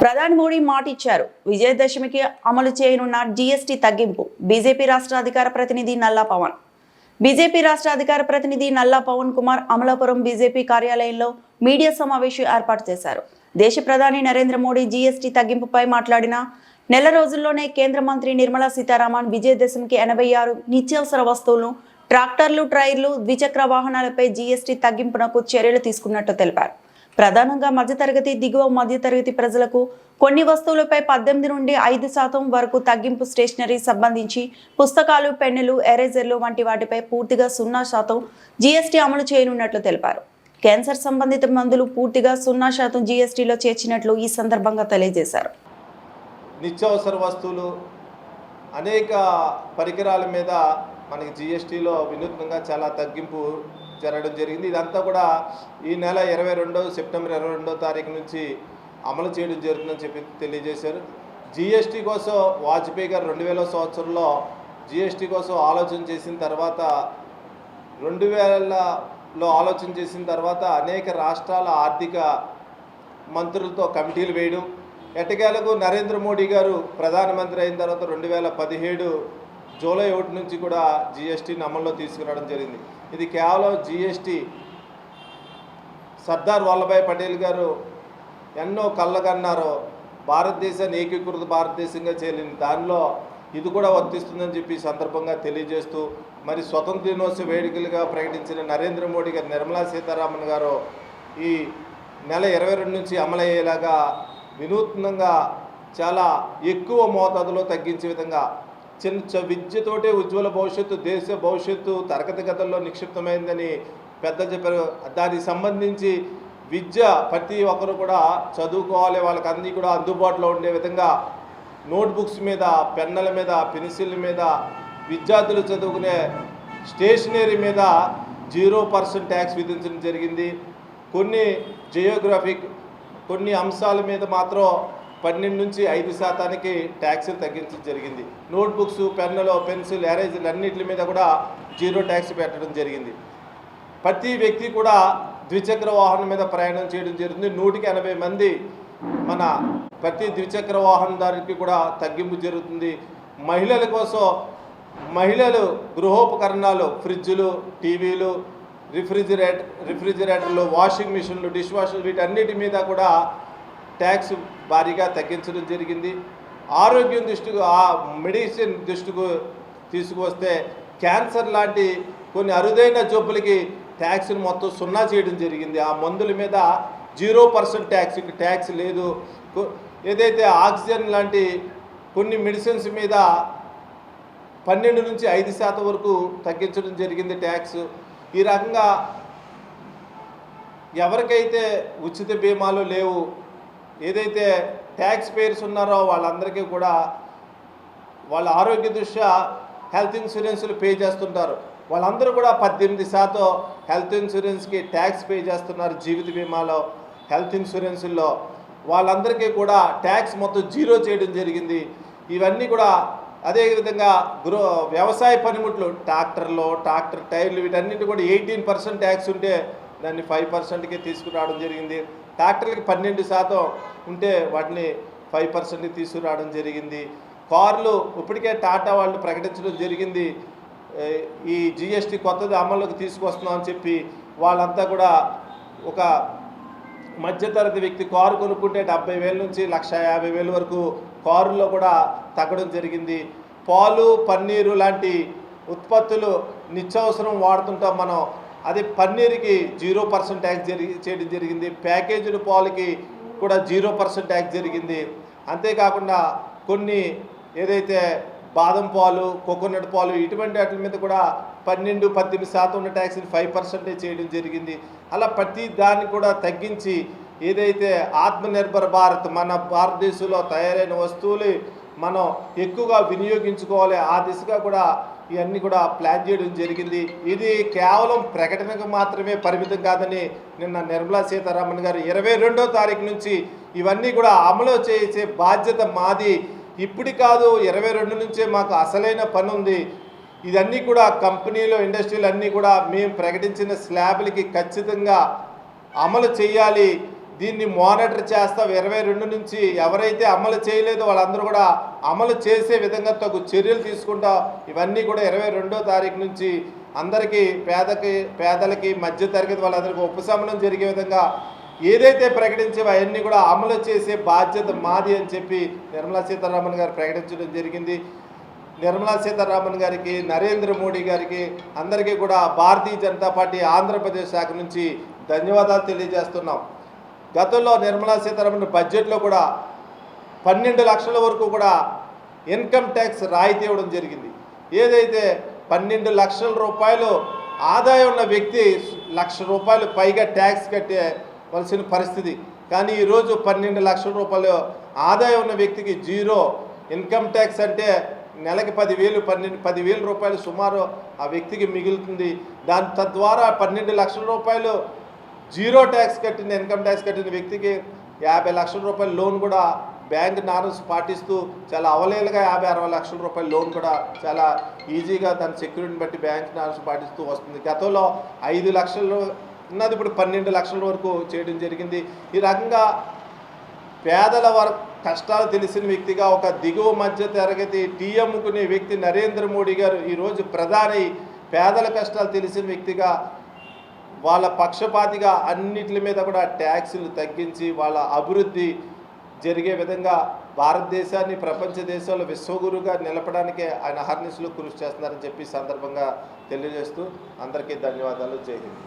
ప్రధాని మోడీ మాట ఇచ్చారు విజయదశమికి అమలు చేయనున్న జీఎస్టీ తగ్గింపు. బీజేపీ రాష్ట్ర అధికార ప్రతినిధి నల్లా పవన్. బీజేపీ రాష్ట్ర అధికార ప్రతినిధి నల్లా పవన్ కుమార్ అమలాపురం బీజేపీ కార్యాలయంలో మీడియా సమావేశం ఏర్పాటు చేశారు. దేశ ప్రధాని నరేంద్ర మోడీ జీఎస్టీ తగ్గింపుపై మాట్లాడిన నెల రోజుల్లోనే కేంద్ర మంత్రి నిర్మలా సీతారామన్ విజయదశమికి ఎనభై ఆరు నిత్యావసర వస్తువులను ట్రాక్టర్లు ట్రైర్లు ద్విచక్ర వాహనాలపై జీఎస్టీ తగ్గింపునకు చర్యలు తీసుకున్నట్టు తెలిపారు. ప్రధానంగా మధ్యతరగతి దిగువ మధ్యతరగతి ప్రజలకు కొన్ని వస్తువులపై పద్దెనిమిది నుండి ఐదు శాతం వరకు తగ్గింపు స్టేషనరీ సంబంధించి పుస్తకాలు పెన్నులు ఎరేజర్లు వంటి వాటిపై పూర్తిగా సున్నా శాతం జీఎస్టీ అమలు చేయనున్నట్లు తెలిపారు. క్యాన్సర్ సంబంధిత మందులు పూర్తిగా సున్నా శాతం జీఎస్టీలో చేర్చినట్లు ఈ సందర్భంగా తెలియజేశారు. నిత్యావసర వస్తువులు అనేక పరికరాల మీద మనకి జీఎస్టీలో వినూత్నంగా చాలా తగ్గింపు జరగడం జరిగింది. ఇదంతా కూడా ఈ నెల ఇరవై రెండో సెప్టెంబర్ ఇరవై రెండో తారీఖు నుంచి అమలు చేయడం జరుగుతుందని చెప్పి తెలియజేశారు. జిఎస్టీ కోసం వాజ్పేయి గారు రెండు వేల సంవత్సరంలో జిఎస్టీ కోసం ఆలోచన చేసిన తర్వాత రెండు వేలలో ఆలోచన చేసిన తర్వాత అనేక రాష్ట్రాల ఆర్థిక మంత్రులతో కమిటీలు వేయడం ఎట్టకేలకు నరేంద్ర మోడీ గారు ప్రధానమంత్రి అయిన తర్వాత రెండు వేల పదిహేడు జూలై ఒకటి నుంచి కూడా జిఎస్టీని అమల్లో తీసుకురావడం జరిగింది. ఇది కేవలం జిఎస్టీ సర్దార్ వల్లభాయ్ పటేల్ గారు ఎన్నో కళ్ళకన్నారో భారతదేశాన్ని ఏకీకృత భారతదేశంగా చేరిన దానిలో ఇది కూడా వర్తిస్తుందని చెప్పి సందర్భంగా తెలియజేస్తూ మరి స్వతంత్ర దినోత్సవ వేడుకలుగా ప్రకటించిన నరేంద్ర మోడీ గారు నిర్మలా సీతారామన్ గారు ఈ నెల ఇరవై రెండు నుంచి అమలయ్యేలాగా వినూత్నంగా చాలా ఎక్కువ మోతాదులో తగ్గించే విధంగా చిన్న విద్యతోటే ఉజ్వల భవిష్యత్తు దేశ భవిష్యత్తు తరగతి గతల్లో నిక్షిప్తమైందని పెద్ద చెప్పారు. దానికి సంబంధించి విద్య ప్రతి ఒక్కరు కూడా చదువుకోవాలి వాళ్ళకి అన్నీ కూడా అందుబాటులో ఉండే విధంగా నోట్బుక్స్ మీద పెన్నుల మీద పెన్సిల్ మీద విద్యార్థులు చదువుకునే స్టేషనరీ మీద జీరో పర్సెంట్ ట్యాక్స్ విధించడం జరిగింది. కొన్ని జియోగ్రఫిక్ కొన్ని అంశాల మీద మాత్రం పన్నెండు నుంచి ఐదు శాతానికి ట్యాక్సులు తగ్గించడం జరిగింది. నోట్బుక్స్ పెన్నులు పెన్సిల్ ఎరేజర్లు అన్నిటి మీద కూడా జీరో ట్యాక్స్ పెట్టడం జరిగింది. ప్రతి వ్యక్తి కూడా ద్విచక్ర వాహనం మీద ప్రయాణం చేయడం జరుగుతుంది. నూటికి ఎనభై మంది మన ప్రతి ద్విచక్ర వాహనదారుకి కూడా తగ్గింపు జరుగుతుంది. మహిళల కోసం మహిళలు గృహోపకరణాలు ఫ్రిడ్జ్లు టీవీలు రిఫ్రిజిరేటర్ రిఫ్రిజిరేటర్లు వాషింగ్ మిషన్లు డిష్ వాషర్లు వీటన్నిటి మీద కూడా ట్యాక్స్ భారీగా తగ్గించడం జరిగింది. ఆరోగ్యం దృష్టికి ఆ మెడిసిన్ దృష్టికి తీసుకువస్తే క్యాన్సర్ లాంటి కొన్ని అరుదైన జబ్బులకి ట్యాక్స్ని మొత్తం సున్నా చేయడం జరిగింది. ఆ మందుల మీద జీరో పర్సెంట్ ట్యాక్స్ ట్యాక్స్ లేదు. ఏదైతే ఆక్సిజన్ లాంటి కొన్ని మెడిసిన్స్ మీద పన్నెండు నుంచి ఐదు శాతం వరకు తగ్గించడం జరిగింది ట్యాక్స్. ఈ రకంగా ఎవరికైతే ఉచిత బీమాలు లేవు ఏదైతే ట్యాక్స్ పేర్స్ ఉన్నారో వాళ్ళందరికీ కూడా వాళ్ళ ఆరోగ్య దృష్ట్యా హెల్త్ ఇన్సూరెన్స్లు పే చేస్తుంటారు. వాళ్ళందరూ కూడా పద్దెనిమిది శాతం హెల్త్ ఇన్సూరెన్స్కి ట్యాక్స్ పే చేస్తున్నారు జీవిత బీమాలో హెల్త్ ఇన్సూరెన్స్లో వాళ్ళందరికీ కూడా ట్యాక్స్ మొత్తం జీరో చేయడం జరిగింది. ఇవన్నీ కూడా అదేవిధంగా గృహ వ్యవసాయ పనిముట్లు ట్రాక్టర్లు ట్రాక్టర్ టైర్లు వీటన్నిటి కూడా ఎయిటీన్ పర్సెంట్ ట్యాక్స్ ఉంటే దాన్ని ఫైవ్ పర్సెంట్కే తీసుకురావడం జరిగింది. ట్రాక్టర్లకి పన్నెండు శాతం ఉంటే వాటిని ఫైవ్ పర్సెంట్కి తీసుకురావడం జరిగింది. కార్లు ఇప్పటికే టాటా వాళ్ళు ప్రకటించడం జరిగింది. ఈ జిఎస్టీ కొత్తది అమల్లోకి తీసుకొస్తున్నాం అని చెప్పి వాళ్ళంతా కూడా ఒక మధ్యతరగతి వ్యక్తి కారు కొనుక్కుంటే డెబ్బై వేల నుంచి లక్ష యాభై వేల వరకు కారులో కూడా తగ్గడం జరిగింది. పాలు పన్నీరు లాంటి ఉత్పత్తులు నిత్యావసరం వాడుతుంటాం మనం. అది పన్నీరుకి జీరో పర్సెంట్ ట్యాక్స్ జరిగి చేయడం జరిగింది. ప్యాకేజీలు పాలకి కూడా జీరో పర్సెంట్ ట్యాక్స్ జరిగింది. అంతేకాకుండా కొన్ని ఏదైతే బాదం పాలు కోకోనట్ పాలు ఇటువంటి వాటి మీద కూడా పన్నెండు పద్దెనిమిది శాతం ఉన్న ట్యాక్స్ని ఫైవ్ పర్సెంటే చేయడం జరిగింది. అలా ప్రతి దాన్ని కూడా తగ్గించి ఏదైతే ఆత్మనిర్భర్ భారత్ మన భారతదేశంలో తయారైన వస్తువులు మనం ఎక్కువగా వినియోగించుకోవాలి ఆ దిశగా కూడా ఇవన్నీ కూడా ప్లాన్ చేయడం జరిగింది. ఇది కేవలం ప్రకటనకు మాత్రమే పరిమితం కాదని నిన్న నిర్మలా సీతారామన్ గారు ఇరవై రెండో తారీఖు నుంచి ఇవన్నీ కూడా అమలు చేసే బాధ్యత మాది. ఇప్పుడు కాదు ఇరవై రెండు నుంచే మాకు అసలైన పని ఉంది. ఇదన్నీ కూడా కంపెనీలు ఇండస్ట్రీలు అన్నీ కూడా మేము ప్రకటించిన స్లాబ్లకి ఖచ్చితంగా అమలు చేయాలి. దీన్ని మానిటర్ చేస్తాం ఇరవై రెండు నుంచి ఎవరైతే అమలు చేయలేదో వాళ్ళందరూ కూడా అమలు చేసే విధంగా తగు చర్యలు తీసుకుంటా ఇవన్నీ కూడా ఇరవై రెండో తారీఖు నుంచి అందరికీ పేదకి పేదలకి మధ్య తరగతి వాళ్ళందరికీ ఉపశమనం జరిగే విధంగా ఏదైతే ప్రకటించేవో అవన్నీ కూడా అమలు చేసే బాధ్యత మాది అని చెప్పి నిర్మలా సీతారామన్ గారు ప్రకటించడం జరిగింది. నిర్మలా సీతారామన్ గారికి నరేంద్ర మోడీ గారికి అందరికీ కూడా భారతీయ జనతా పార్టీ ఆంధ్రప్రదేశ్ శాఖ నుంచి ధన్యవాదాలు తెలియజేస్తున్నాం. గతంలో నిర్మలా సీతారామన్ బడ్జెట్లో కూడా పన్నెండు లక్షల వరకు కూడా ఇన్కమ్ ట్యాక్స్ రాయితీ ఇవ్వడం జరిగింది. ఏదైతే పన్నెండు లక్షల రూపాయలు ఆదాయం ఉన్న వ్యక్తి లక్ష రూపాయలు పైగా ట్యాక్స్ కట్టేవలసిన పరిస్థితి. కానీ ఈరోజు పన్నెండు లక్షల రూపాయలు ఆదాయం ఉన్న వ్యక్తికి జీరో. ఇన్కమ్ ట్యాక్స్ అంటే నెలకి పదివేలు పన్నెండు పదివేల రూపాయలు సుమారు ఆ వ్యక్తికి మిగులుతుంది. దాని తద్వారా పన్నెండు లక్షల రూపాయలు జీరో ట్యాక్స్ కట్టిన ఇన్కమ్ ట్యాక్స్ కట్టిన వ్యక్తికి యాభై లక్షల రూపాయల లోన్ కూడా బ్యాంక్ నార్మ్స్ పాటిస్తూ చాలా అవలేలుగా యాభై అరవై లక్షల రూపాయల లోన్ కూడా చాలా ఈజీగా దాని సెక్యూరిటీని బట్టి బ్యాంక్ నార్మ్స్ పాటిస్తూ వస్తుంది. గతంలో ఐదు లక్షలు ఉన్నది ఇప్పుడు పన్నెండు లక్షల వరకు చేయడం జరిగింది. ఈ రకంగా పేదల వరకు కష్టాలు తెలిసిన వ్యక్తిగా ఒక దిగువ మధ్య తరగతి టీ వ్యక్తి నరేంద్ర మోడీ గారు ఈరోజు ప్రధాని. పేదల కష్టాలు తెలిసిన వ్యక్తిగా వాళ్ళ పక్షపాతిగా అన్నిటి మీద కూడా ట్యాక్సులు తగ్గించి వాళ్ళ అభివృద్ధి జరిగే విధంగా భారతదేశాన్ని ప్రపంచ దేశాల్లో విశ్వగురుగా నిలపడానికే ఆయన హర్నిస్లు కృషి చేస్తున్నారని చెప్పి సందర్భంగా తెలియజేస్తూ అందరికీ ధన్యవాదాలు. జై హింద్.